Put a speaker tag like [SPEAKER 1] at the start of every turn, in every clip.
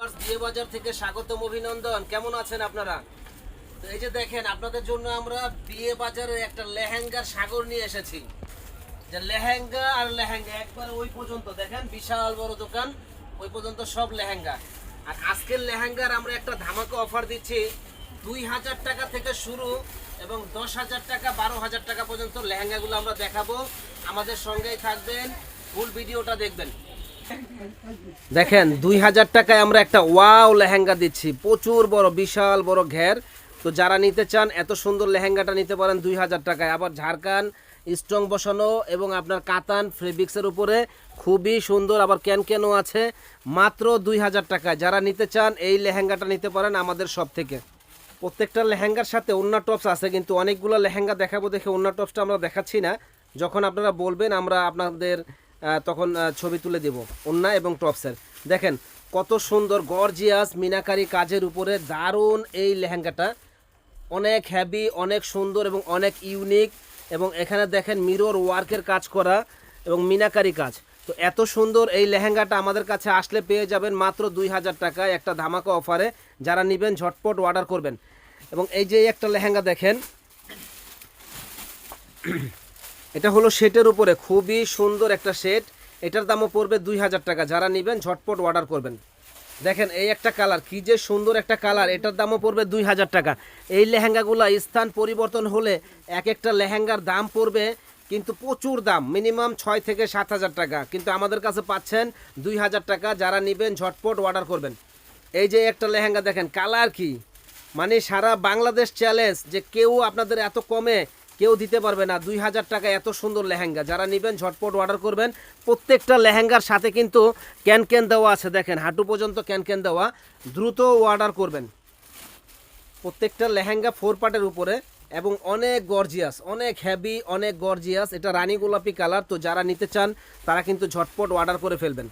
[SPEAKER 1] বিয়ে বাজার থেকে স্বাগতম অভিনন্দন। কেমন আছেন আপনারা? তো এই যে দেখেন, আপনাদের জন্য আমরা বিয়ে বাজারে একটা লেহেঙ্গার সাগর নিয়ে এসেছি। যে লেহেঙ্গা আর লেহেঙ্গা, একবার ওই পর্যন্ত দেখেন, বিশাল বড় দোকান, ওই পর্যন্ত সব লেহেঙ্গা। আর আজকের লেহেঙ্গার আমরা একটা ধামাকা অফার দিচ্ছি, দুই হাজার টাকা থেকে শুরু এবং দশ হাজার টাকা, বারো হাজার টাকা পর্যন্ত লেহেঙ্গাগুলো আমরা দেখাবো। আমাদের সঙ্গেই থাকবেন, ফুল ভিডিওটা দেখবেন। দেখেন, দুই হাজার টাকায় আমরা একটা ওয়াও লেহেঙ্গা দিচ্ছি। প্রচুর বড়, বিশাল বড় ঘের। তো যারা নিতে চান, এত সুন্দর লেহেঙ্গাটা নিতে পারেন দুই হাজার টাকায়। আবার ঝাড়খান স্ট্রং বসানো এবং আপনার কাতান ফেব্রিক্সের উপরে খুবই সুন্দর, আবার ক্যান ক্যানও আছে। মাত্র দুই হাজার টাকায়। যারা নিতে চান, এই লেহেঙ্গাটা নিতে পারেন আমাদের সব থেকে প্রত্যেকটা লেহেঙ্গার সাথে অন্য টপস আছে, কিন্তু অনেকগুলো লেহেঙ্গা দেখাবো দেখে অন্য টপসটা আমরা দেখাচ্ছি না। যখন আপনারা বলবেন, আমরা আপনাদের তখন ছবি তুলে দেব। ওন্না এবং টপসের। দেখেন, কত সুন্দর, গর্জিয়াস, মিনাকারি কাজের উপরে দারুণ এই লেহেঙ্গাটা। অনেক হ্যাভি অনেক সুন্দর এবং অনেক ইউনিক এবং এখানে দেখেন মিরর ওয়ার্কের কাজ করা এবং মিনাকারি কাজ। তো এত সুন্দর এই লেহেঙ্গাটা আমাদের কাছে আসলে পেয়ে যাবেন মাত্র দুই হাজার টাকায় একটা ধামাকা অফারে যারা নেবেন, ঝটপট অর্ডার করবেন। এবং এই যে একটা লেহেঙ্গা দেখেন। এটা হলো শেটের উপরে, খুবই সুন্দর একটা শেট। এটার দামও পড়বে দুই হাজার টাকা। যারা নেবেন, ঝটপট অর্ডার করবেন। দেখেন, এই একটা কালার কি যে সুন্দর একটা কালার এটার দামও পড়বে দুই হাজার টাকা। এই লেহেঙ্গাগুলো স্থান পরিবর্তন হলে এক একটা লেহেঙ্গার দাম পড়বে কিন্তু প্রচুর দাম মিনিমাম ছয় থেকে সাত হাজার টাকা। কিন্তু আমাদের কাছে পাচ্ছেন দুই হাজার টাকা। যারা নেবেন, ঝটপট অর্ডার করবেন। এই যে একটা লেহেঙ্গা দেখেন কালার কি? মানে সারা বাংলাদেশ চ্যালেঞ্জ যে কেউ আপনাদের এত কমে কেউ দিতে পারবে না। দুই হাজার টাকা এত সুন্দর লেহেঙ্গা। যারা নেবেন, ঝটপট অর্ডার করবেন। প্রত্যেকটা লেহেঙ্গার সাথে কিন্তু ক্যান ক্যান দেওয়া আছে। দেখেন, হাঁটু পর্যন্ত ক্যান ক্যান দেওয়া। দ্রুত অর্ডার করবেন। প্রত্যেকটা লেহেঙ্গা ফোর পার্টের উপরে এবং অনেক গর্জিয়াস অনেক হ্যাভি অনেক গর্জিয়াস এটা রানী গোলাপি কালার তো যারা নিতে চান, তারা কিন্তু ঝটপট অর্ডার করে ফেলবেন।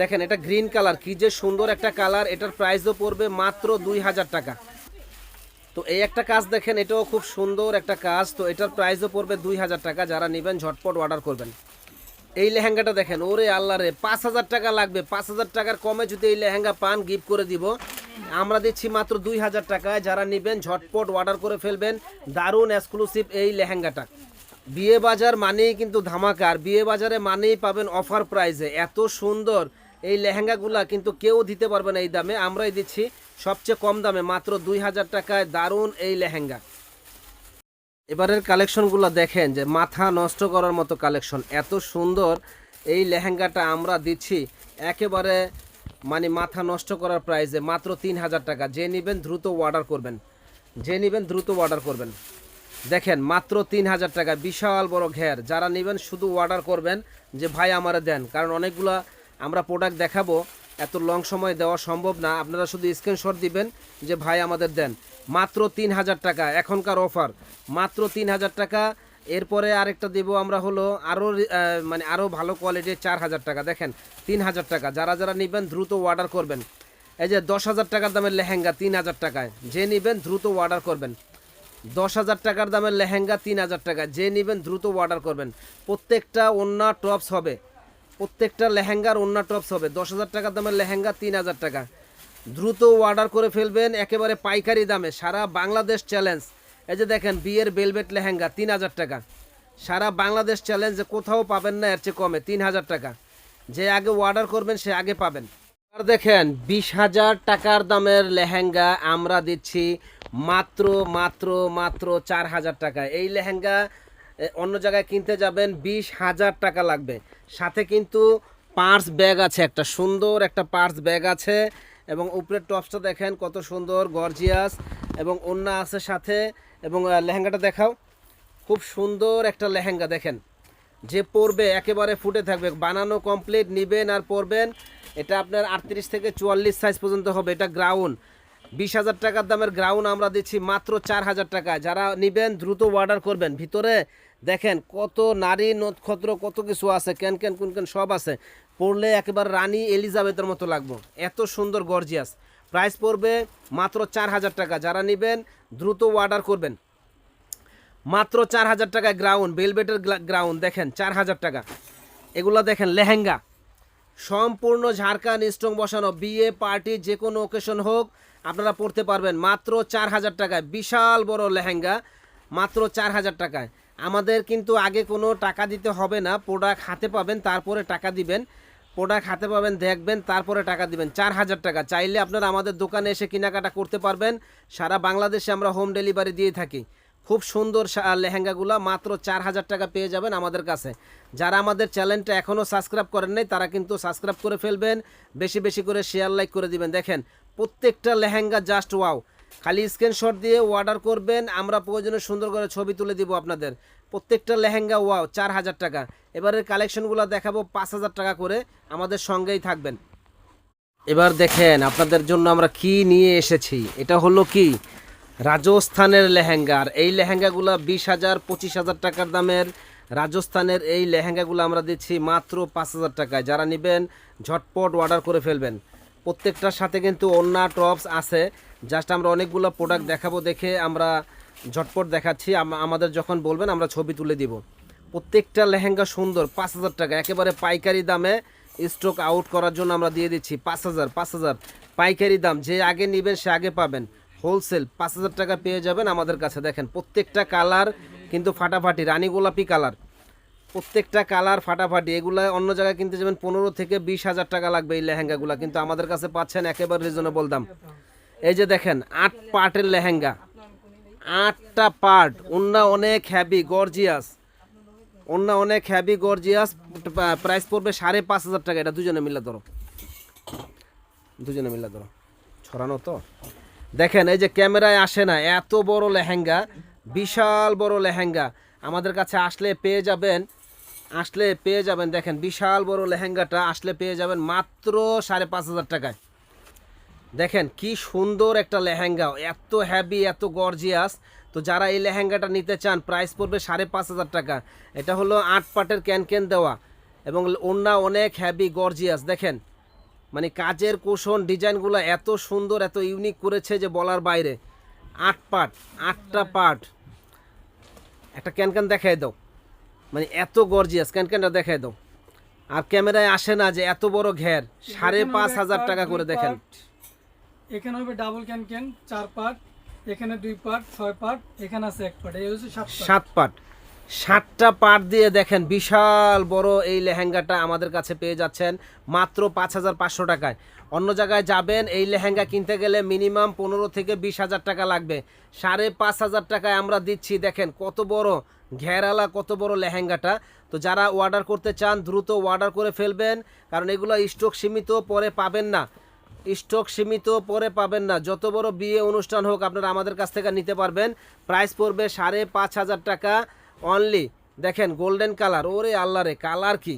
[SPEAKER 1] দেখেন, এটা গ্রিন কালার কি যে সুন্দর একটা কালার এটার প্রাইসও পড়বে মাত্র দুই হাজার টাকা। তো এই একটা কাজ দেখেন, এটাও খুব সুন্দর একটা কাজ। তো এটার প্রাইসও পড়বে দুই হাজার টাকা, যারা নেবেন ঝটপট অর্ডার করবেন। এই লেহেঙ্গাটা দেখেন, ওরে আল্লাহ রে, পাঁচ হাজার টাকা লাগবে। পাঁচ হাজার টাকার কমে যদি এই লেহেঙ্গা পান গিফট করে দিব। আমরা দিচ্ছি মাত্র দুই হাজার টাকায়, যারা নেবেন ঝটপট অর্ডার করে ফেলবেন। দারুণ এক্সক্লুসিভ এই লেহেঙ্গাটা। বিয়ে বাজার মানেই কিন্তু ধামাকার বিয়ে বাজারে মানেই পাবেন অফার প্রাইজে এত সুন্দর এই লেহেঙ্গাগুলা কিন্তু কেউ দিতে পারবে না এই দামে। আমরাই দিচ্ছি সবচেয়ে কম দামে, মাত্র দুই হাজার টাকায় দারুণ এই লেহেঙ্গা। এবারের কালেকশনগুলো দেখেন যে মাথা নষ্ট করার মতো কালেকশন। এত সুন্দর এই লেহেঙ্গাটা আমরা দিচ্ছি একেবারে মানে মাথা নষ্ট করার প্রাইসে মাত্র তিন হাজার টাকা। যে নেবেন দ্রুত অর্ডার করবেন। যে নেবেন দ্রুত অর্ডার করবেন। দেখেন, মাত্র তিন হাজার টাকা। বিশাল বড় ঘের। যারা নেবেন শুধু অর্ডার করবেন যে ভাই আমারে দেন। কারণ অনেকগুলা আমরা প্রোডাক্ট দেখাবো। এত লং সময় দেওয়া সম্ভব না। আপনারা শুধু স্ক্রিনশট দিবেন যে ভাই আমাদের দেন। মাত্র তিন হাজার টাকা, এখনকার অফার মাত্র তিন হাজার টাকা। এরপরে আরেকটা দেবো আমরা হলো আরও মানে আরও ভালো কোয়ালিটির চার হাজার টাকা। দেখেন, তিন হাজার টাকা। যারা যারা নেবেন দ্রুত অর্ডার করবেন। এই যে দশ হাজার টাকার দামের লেহেঙ্গা তিন হাজার টাকায়। যে নেবেন দ্রুত অর্ডার করবেন। দশ হাজার টাকার দামের লেহেঙ্গা তিন হাজার টাকা যে নেবেন দ্রুত অর্ডার করবেন। প্রত্যেকটা অন্য টপস হবে। প্রত্যেকটা লেহেঙ্গার অন্য টপস হবে। দশ হাজার টাকার দামের লেহেঙ্গা, তিন হাজার টাকা। দ্রুত অর্ডার করে ফেলবেন, একেবারে পাইকারি দামে। সারা বাংলাদেশ চ্যালেঞ্জ এই যে দেখেন, বিয়ের বেলভেট লেহেঙ্গা, তিন হাজার টাকা। সারা বাংলাদেশ চ্যালেঞ্জ কোথাও পাবেন না, এর চেয়ে কমে, তিন হাজার টাকা। যে আগে অর্ডার করবেন, সে আগে পাবেন। আর দেখেন, বিশ হাজার টাকার দামের লেহেঙ্গা আমরা দিচ্ছি মাত্র মাত্র মাত্র চার হাজার টাকা এই লেহেঙ্গা অন্য জায়গায় কিনতে যাবেন বিশ হাজার টাকা লাগবে। সাথে কিন্তু পার্স ব্যাগ আছে, একটা সুন্দর একটা পার্স ব্যাগ আছে এবং উপরের টপসটা দেখেন কত সুন্দর, গর্জিয়াস এবং অন্য আছে সাথে এবং লেহেঙ্গাটা দেখাও। খুব সুন্দর একটা লেহেঙ্গা দেখেন। যে পরবে একেবারে ফুটে থাকবে, বানানো কমপ্লিট নিবেন আর পরবেন, এটা আপনার আটত্রিশ থেকে চুয়াল্লিশ সাইজ পর্যন্ত হবে, এটা গ্রাউন্ড বিশ হাজার টাকার দামের গ্রাউন্ড আমরা দিচ্ছি মাত্র চার হাজার টাকা যারা নিবেন, দ্রুত অর্ডার করবেন। ভিতরে দেখেন কত নারী নক্ষত্র কত কিছু আছে ক্যান ক্যান কুন ক্যান সব আছে। পড়লে একেবারে রানী এলিজাবেথের মতো লাগবো। এত সুন্দর গর্জিয়াস প্রাইস পড়বে মাত্র চার হাজার টাকা। যারা নিবেন, দ্রুত অর্ডার করবেন। মাত্র চার হাজার টাকায় গ্রাউন্ড বেলবেটের গ্রাউন্ড দেখেন, চার হাজার টাকা। এগুলো দেখেন, লেহেঙ্গা। সম্পূর্ণ ঝাড়খান স্ট্রং বসানো। বিয়ে পার্টি যে কোনো ওকেশন হোক আপনারা পড়তে পারবেন মাত্র চার হাজার টাকায়। বিশাল বড় লেহেঙ্গা, মাত্র চার হাজার টাকায়। আমাদের কিন্তু আগে কোনো টাকা দিতে হবে না প্রোডাক্ট হাতে পাবেন, তারপরে টাকা দিবেন। প্রোডাক্ট হাতে পাবেন, দেখবেন, তারপরে টাকা দিবেন। চার হাজার টাকা। চাইলে আপনারা আমাদের দোকানে এসে কেনাকাটা করতে পারবেন। সারা বাংলাদেশে আমরা হোম ডেলিভারি দিয়ে থাকি। খুব সুন্দর লেহেঙ্গাগুলা, মাত্র চার হাজার টাকা পেয়ে যাবেন আমাদের কাছে। যারা আমাদের চ্যানেলটা এখনও সাবস্ক্রাইব করেন নাই, তারা কিন্তু সাবস্ক্রাইব করে ফেলবেন। বেশি বেশি করে শেয়ার লাইক করে দিবেন। দেখেন প্রত্যেকটা লেহেঙ্গা জাস্ট ওয়াও খালি স্ক্রিনশট দিয়ে অর্ডার করবেন, আমরা প্রয়োজনে সুন্দর করে ছবি তুলে দিব আপনাদের। প্রত্যেকটা লেহেঙ্গা ওয়াও চার হাজার টাকা। এবারের কালেকশনগুলো দেখাবো পাঁচ হাজার টাকা করে, আমাদের সঙ্গেই থাকবেন। এবার দেখেন আপনাদের জন্য আমরা কি নিয়ে এসেছি। এটা হলো কি? রাজস্থানের লেহেঙ্গা। আর এই লেহেঙ্গাগুলো বিশ হাজার, পঁচিশ হাজার টাকার দামের। রাজস্থানের এই লেহেঙ্গাগুলো আমরা দিচ্ছি মাত্র পাঁচ হাজার টাকায়। যারা নেবেন, ঝটপট অর্ডার করে ফেলবেন। প্রত্যেকটার সাথে কিন্তু অন্য টপস আছে। জাস্ট আমরা অনেকগুলো প্রোডাক্ট দেখাবো দেখে আমরা ঝটপট দেখাচ্ছি। আমাদের যখন বলবেন, আমরা ছবি তুলে দিব। প্রত্যেকটা লেহেঙ্গা সুন্দর, পাঁচ হাজার টাকা। একেবারে পাইকারি দামে স্টক আউট করার জন্য আমরা দিয়ে দিচ্ছি পাঁচ হাজার পাঁচ হাজার। পাইকারি দাম, যে আগে নেবেন সে আগে পাবেন। হোলসেল পাঁচ হাজার টাকা পেয়ে যাবেন আমাদের কাছে। দেখেন, প্রত্যেকটা কালার কিন্তু ফাটাফাটি, রানী গোলাপি কালার প্রত্যেকটা কালার ফাটাফাটি, এগুলা অন্য জায়গায় কিনতে যাবেন পনেরো থেকে বিশ হাজার টাকা লাগবে এই লেহেঙ্গাগুলা, কিন্তু আমাদের কাছে পাচ্ছেন একেবারে রিজনেবল দাম। এই যে দেখেন, আট পার্টের লেহেঙ্গা। আটটা পার্ট অন্য অনেক হ্যাভি গর্জিয়াস অন্য অনেক হ্যাভি গর্জিয়াস প্রাইস পড়বে সাড়ে পাঁচ হাজার টাকা। এটা দুজনে মিলে ধরো। দুজনে মিলে ধরো। ছড়ানো তো? দেখেন, এই যে ক্যামেরায় আসে না, এত বড় লেহেঙ্গা, বিশাল বড় লেহেঙ্গা। আমাদের কাছে আসলে পেয়ে যাবেন আসলে পেয়ে যাবেন, দেখেন বিশাল বড় লেহেঙ্গাটা আসলে পেয়ে যাবেন মাত্র সাড়ে পাঁচ হাজার টাকায়। দেখেন কি সুন্দর একটা লেহেঙ্গা, এত হ্যাভি এত গর্জিয়াস তো যারা এই লেহেঙ্গাটা নিতে চান প্রাইস পড়বে সাড়ে পাঁচ হাজার টাকা। এটা হলো আট পাটের ক্যান ক্যান দেওয়া এবং ওন্না অনেক হ্যাভি গর্জিয়াস দেখেন মানে কাজের কুশন ডিজাইনগুলো এত সুন্দর, এত ইউনিক করেছে যে বলার বাইরে। আট পাট, আটটা পাট। একটা ক্যান ক্যান দেখাই দাও। মানে এত গর্জিয়াস ক্যান ক্যানটা দেখাই দাও। আর ক্যামেরায় আসে না যে এত বড় ঘের। সাড়ে পাঁচ হাজার টাকা করে দেখেন।
[SPEAKER 2] এখানে হবে ডাবল ক্যান ক্যান চার পার্ট এখানে দুই পার্ট ছয় পার্ট এখানে আছে এক পার্ট এই হচ্ছে সাত পার্ট
[SPEAKER 1] সাতটা পাট দিয়ে দেখেন বিশাল বড় এই লেহেঙ্গাটা আমাদের কাছে পেয়ে যাচ্ছেন মাত্র পাঁচ হাজার পাঁচশো টাকায়। অন্য জায়গায় যাবেন, এই লেহেঙ্গা কিনতে গেলে মিনিমাম পনেরো থেকে বিশ হাজার টাকা লাগবে। সাড়ে পাঁচ হাজার টাকায় আমরা দিচ্ছি, দেখেন কত বড় ঘেরালা, কত বড় লেহেঙ্গাটা। তো যারা অর্ডার করতে চান, দ্রুত অর্ডার করে ফেলবেন, কারণ এগুলো স্টক সীমিত, পরে পাবেন না। স্টক সীমিত, পরে পাবেন না। যত বড় বিয়ে অনুষ্ঠান হোক, আপনারা আমাদের কাছ থেকে নিতে পারবেন। প্রাইস পড়বে সাড়ে পাঁচ হাজার টাকা। অনলি দেখেন গোল্ডেন কালার ওরে আল্লাহ রে কালার কি?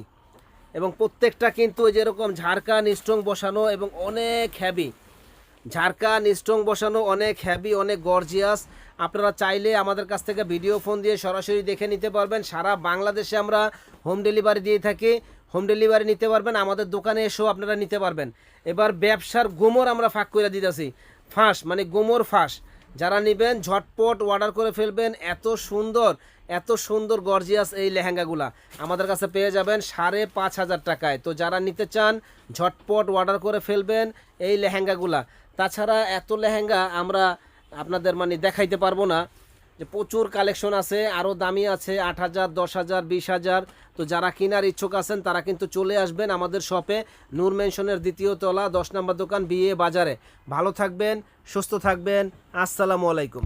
[SPEAKER 1] এবং প্রত্যেকটা কিন্তু ওই যেরকম ঝাড়খান স্ট্রং বসানো এবং অনেক হ্যাভি ঝাড়খান স্ট্রং বসানো, অনেক হ্যাভি অনেক গর্জিয়াস আপনারা চাইলে আমাদের কাছ থেকে ভিডিও ফোন দিয়ে সরাসরি দেখে নিতে পারবেন। সারা বাংলাদেশে আমরা হোম ডেলিভারি দিয়ে থাকি। হোম ডেলিভারি নিতে পারবেন, আমাদের দোকানে এসেও আপনারা নিতে পারবেন। এবার ব্যবসার গোমর আমরা ফাঁক করে দিতেছি। ফাঁস মানে গোমর ফাঁস। যারা নেবেন, ঝটপট অর্ডার করে ফেলবেন, এত সুন্দর। এত সুন্দর গর্জিয়াস এই লেহেঙ্গাগুলা। আমাদের কাছে পেয়ে যাবেন সাড়ে পাঁচ হাজার টাকায়। তো যারা নিতে চান, ঝটপট অর্ডার করে ফেলবেন এই লেহেঙ্গাগুলা। তাছাড়া এত লেহেঙ্গা আমরা আপনাদের মানে দেখাইতে পারব না। যে প্রচুর কালেকশন আছে আরও দামি আছে, আট হাজার, দশ হাজার, বিশ হাজার। তো যারা কেনার ইচ্ছুক আছেন, তারা কিন্তু চলে আসবেন আমাদের শপে। নূর মেনশনের দ্বিতীয় তলা, দশ নম্বর দোকান বিয়ে বাজারে। ভালো থাকবেন, সুস্থ থাকবেন। আসসালামু আলাইকুম।